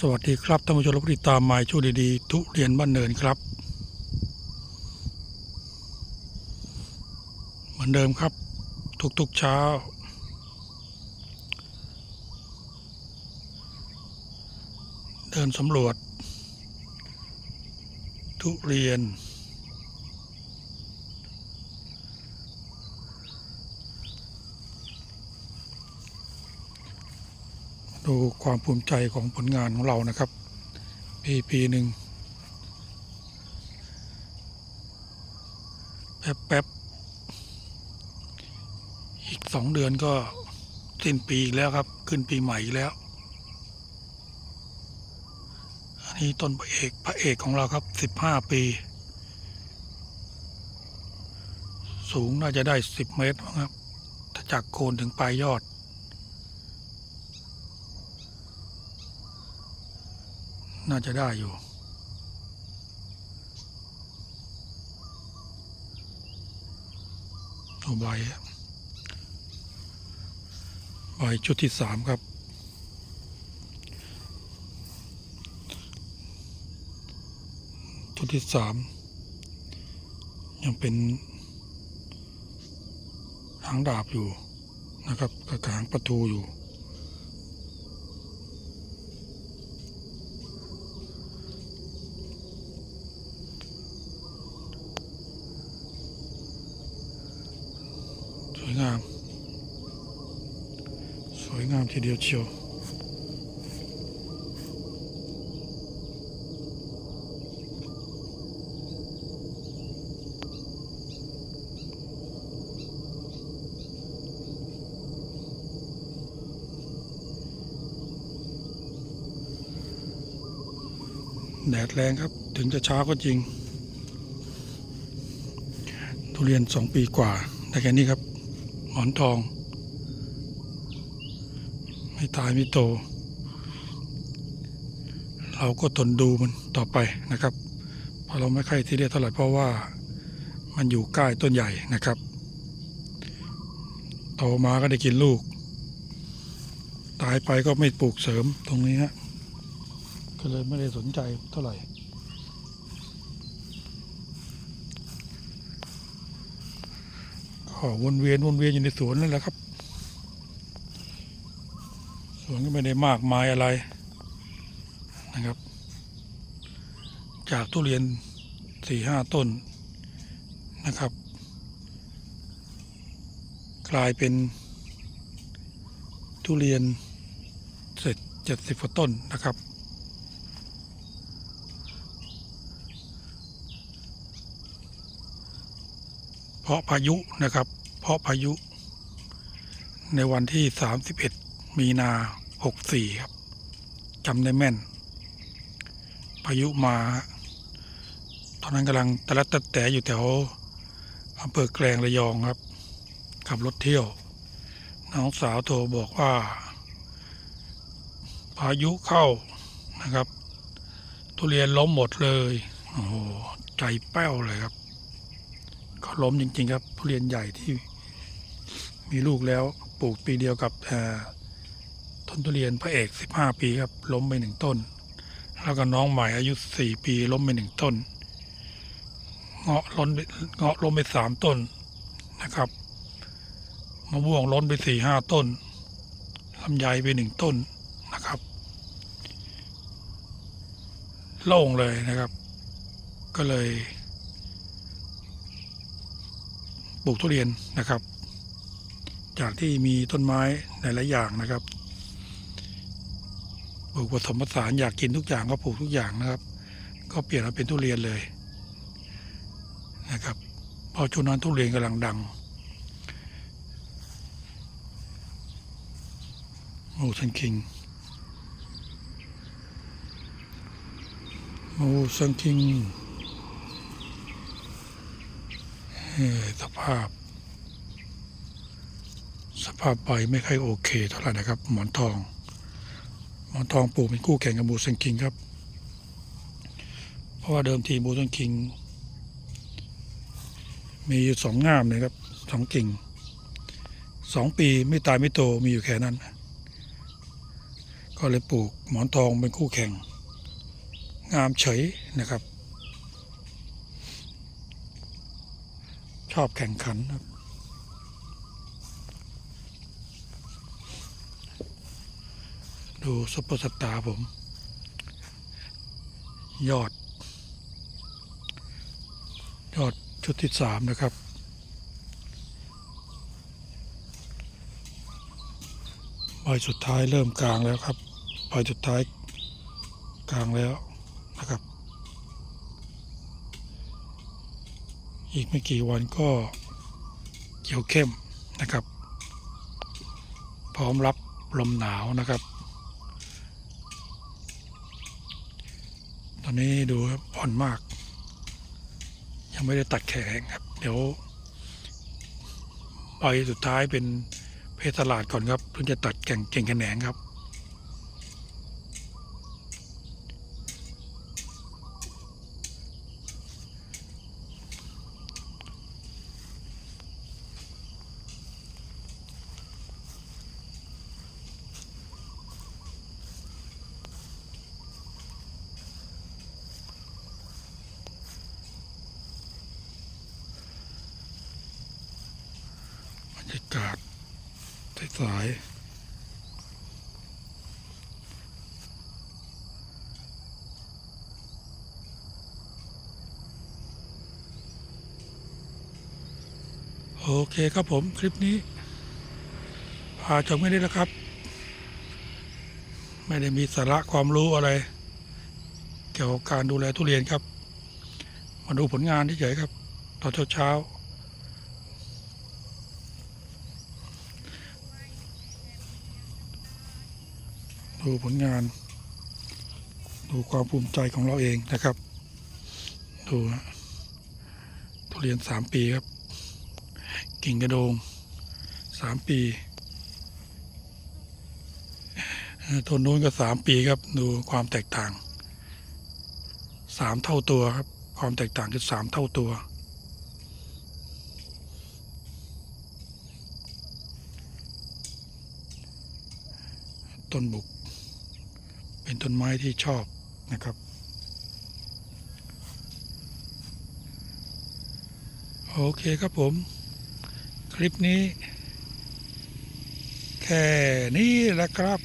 สวัสดีครับท่านผู้ชมละผู้ติดตามหมายชูดีๆ ทุเรียนบ้านเนินครับ เหมือนเดิมครับ ทุกๆเช้า เดินสำรวจ ทุเรียน ดูความภูมิใจของผลงานของเรานะครับ ปีปีหนึ่งแป๊บแป๊บอีกสองเดือนก็สิ้นปีอีกแล้วครับ ขึ้นปีใหม่อีกแล้ว อันนี้ต้นพระเอกพระเอกของเราครับสิบห้าปี สูงน่าจะได้สิบเมตรครับ ถ้าจากโคนถึงปลายยอด น่าจะได้อยู่ดูใบใบชุดที่สามครับ ชุดที่สามยังเป็นหางดาบอยู่นะครับกับหางประตูอยู่ สวยงาม ส วยงามทีเดียวเชียวแดดแรงครับถึงจะช้าก็จริง ทุเรียนสองปีกว่าได้แค่นี้ครับ หมอนทอง ไม่ตายไม่โต เราก็ทนดูมันต่อไปนะครับ เพราะเราไม่ค่อยที่เรียกเท่าไหร่เพราะว่ามันอยู่ใกล้ต้นใหญ่นะครับ โตมาก็ได้กินลูก ตายไปก็ไม่ปลูกเสริมตรงนี้ฮะก็เลยไม่ได้สนใจเท่าไหร่ก็วนเวียนวนเวียนอยู่ในสวนนั่นแหละครับ สวนก็ไม่ได้มากมายอะไรนะครับ จากทุเรียนสี่ห้าต้นนะครับ กลายเป็นทุเรียนเสร็จเจ็ดสิบกว่าต้นนะครับ เพราะพายุนะครับ เพราะพายุในวันที่31มี มีนา64ครับจำได้แม่น พายุมา ตอนนั้นกำลังตะลัดตะแต่อยู่แถวอำเภอแกลงระยองครับ ขับรถเที่ยว น้องสาวโทรบอกว่า พายุเข้านะครับ ทุเรียนล้มหมดเลย โอ้โห ใจแป้วเลยครับ ก็ล้มจริง ๆ ครับ ทุเรียนใหญ่ที่มีลูกแล้วปลูกปีเดียวกับอ ต้นทุเรียนพระเอกสิบห้าปีครับ ล้มไปหนึ่งต้น แล้วก็น้องใหม่อายุสี่ปี ล้มไปหนึ่งต้น เงาะล้นเงาะล้มไปสามต้นนะครับมะม่วงล้นไปสี่ห้าต้นลำไยไปหนึ่งต้นนะครับ โล่งเลยนะครับ ก็เลยปลูกทุเรียนนะครับ จากที่มีต้นไม้หลายๆอย่างนะครับ ปลูกผสมผสานอยากกินทุกอย่างก็ปลูกทุกอย่างนะครับ ก็เปลี่ยนมาเป็นทุเรียนเลยนะครับพราะช่วงนั้นทุเรียนกำลังดังโมซันคิงโมซันคิงสภาพ สภาพใบไม่ค่อยโอเคเท่าไหร่นะครับ หมอนทอง อนทองปลูกเป็นคู่แข่งกับบูซันคิงครับ เพราะว่าเดิมทีบูซันคิง มีอยู่สองงามเลยครับสองกิ่งสองปีไม่ตายไม่โตมีอยู่แค่นั้น ก็เลยปลูกหมอนทองเป็นคู่แข่ง งามเฉยนะครับ ชอบแข่งขันครับ ดูซุปเปอร์สตาร์ผม ยอด ยอดชุดที่สามนะครับ ใบสุดท้ายเริ่มกลางแล้วครับใบสุดท้ายกลางแล้วนะครับ อีกไม่กี่วันก็เขียวเข้มนะครับ พร้อมรับลมหนาวนะครับ ตอนนี้ดูครับอ่อนมาก ยังไม่ได้ตัดแขนครับ เดี๋ยวใบสุดท้ายเป็นเพศตลาดก่อนครับถึงจะตัดแข่งเก่งแขนงครับ รยากาศสายๆโอเคครับผมคลิปนี้ พาชมไม่ได้แล้วครับ ไม่ได้มีสาระความรู้อะไร เกี่ยวกับการดูแลทุเรียนครับ มาดูผลงานเฉยๆครับ ตอนเช้าๆ ดูผลงาน ดูความภูมิใจของเราเองนะครับ ดูฮะทุเรียนสามปีครับ กิ่งกระโดงสามปีต้นนู้นก็สามปีครับ ดูความแตกต่างสามเท่าตัวครับ ความแตกต่างคือสามเท่าตัวต้นบุก ต้นไม้ที่ชอบนะครับ โอเคครับผม คลิปนี้ แค่นี้แหละครับ